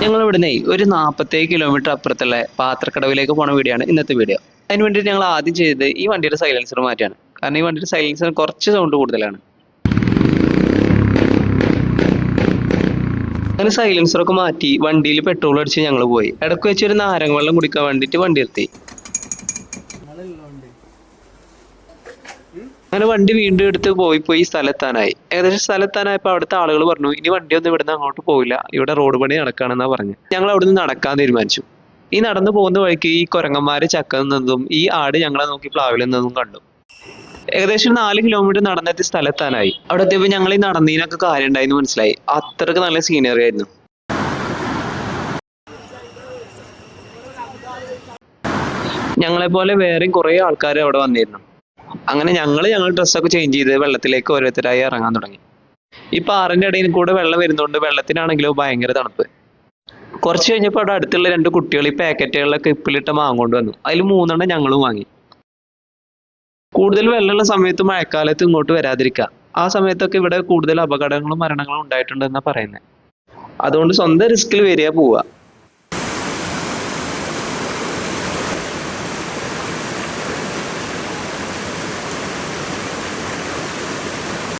ഞങ്ങൾ ഇവിടുന്ന് ഒരു നാൽപ്പത്തേഴ് കിലോമീറ്റർ അപ്പുറത്തുള്ള പാത്രക്കടവിലേക്ക് പോണ വീഡിയോ ആണ് ഇന്നത്തെ വീഡിയോ. അതിന് വേണ്ടി ഞങ്ങൾ ആദ്യം ചെയ്തത് ഈ വണ്ടിയുടെ സൈലൻസർ മാറ്റിയാണ് കാരണം ഈ വണ്ടിയുടെ സൈലൻസർ കുറച്ച് സൗണ്ട് കൂടുതലാണ്. അങ്ങനെ സൈലൻസർ ഒക്കെ മാറ്റി വണ്ടിയിൽ പെട്രോൾ അടിച്ച് ഞങ്ങൾ പോയി. ഇടയ്ക്ക് വെച്ച് ഒരു നാരങ്ങ വെള്ളം കുടിക്കാൻ വേണ്ടിയിട്ട് വണ്ടി നിർത്തി. അങ്ങനെ വണ്ടി വീണ്ടും എടുത്ത് പോയി പോയി സ്ഥലത്താനായി. ഏകദേശം സ്ഥലത്താനായപ്പോൾ അവിടുത്തെ ആളുകൾ പറഞ്ഞു ഇനി വണ്ടി ഒന്നും ഇവിടുന്ന് അങ്ങോട്ട് പോവില്ല. ഇവിടെ റോഡ് പണി നടക്കുകയാണെന്നാണ് പറഞ്ഞു. ഞങ്ങൾ അവിടുന്ന് നടക്കാൻ തീരുമാനിച്ചു. ഈ നടന്നു പോകുന്ന വഴിക്ക് ഈ കുരങ്ങന്മാര് ചക്ക നിന്നതും ഈ ആട് ഞങ്ങളെ നോക്കി പ്ലാവിൽ നിന്നതും കണ്ടു. ഏകദേശം നാല് കിലോമീറ്റർ നടന്നെത്തി സ്ഥലത്താനായി. അവിടെ എത്തിയപ്പോൾ ഞങ്ങൾ ഈ നടന്നതിനൊക്കെ കാര്യം ഉണ്ടായിരുന്നു മനസ്സിലായി. അത്രയ്ക്ക് നല്ല സീനറി ആയിരുന്നു. ഞങ്ങളെ പോലെ വേറെയും കുറേ ആൾക്കാർ അവിടെ വന്നിരുന്നു. അങ്ങനെ ഞങ്ങൾ ഞങ്ങൾ ഡ്രസ്സൊക്കെ ചേഞ്ച് ചെയ്ത് വെള്ളത്തിലേക്ക് ഓരോരുത്തരായി ഇറങ്ങാൻ തുടങ്ങി. ഈ പാറിന്റെ ഇടയിൽ കൂടെ വെള്ളം വരുന്നതുകൊണ്ട് വെള്ളത്തിനാണെങ്കിലും ഭയങ്കര തണുപ്പ്. കുറച്ച് കഴിഞ്ഞപ്പോൾ അവിടെ അടുത്തുള്ള രണ്ട് കുട്ടികൾ ഈ പാക്കറ്റുകളിലൊക്കെ ഇപ്പിലിട്ട മാങ്ങ വന്നു. അതിൽ മൂന്നെണ്ണം ഞങ്ങളും വാങ്ങി. കൂടുതൽ വെള്ളമുള്ള സമയത്ത് മഴക്കാലത്ത് ഇങ്ങോട്ട് വരാതിരിക്കുക ആ സമയത്തൊക്കെ ഇവിടെ കൂടുതൽ അപകടങ്ങളും മരണങ്ങളും ഉണ്ടായിട്ടുണ്ടെന്നാണ് പറയുന്നത് അതുകൊണ്ട് സ്വന്തം റിസ്കിൽ വരിക പോവുക.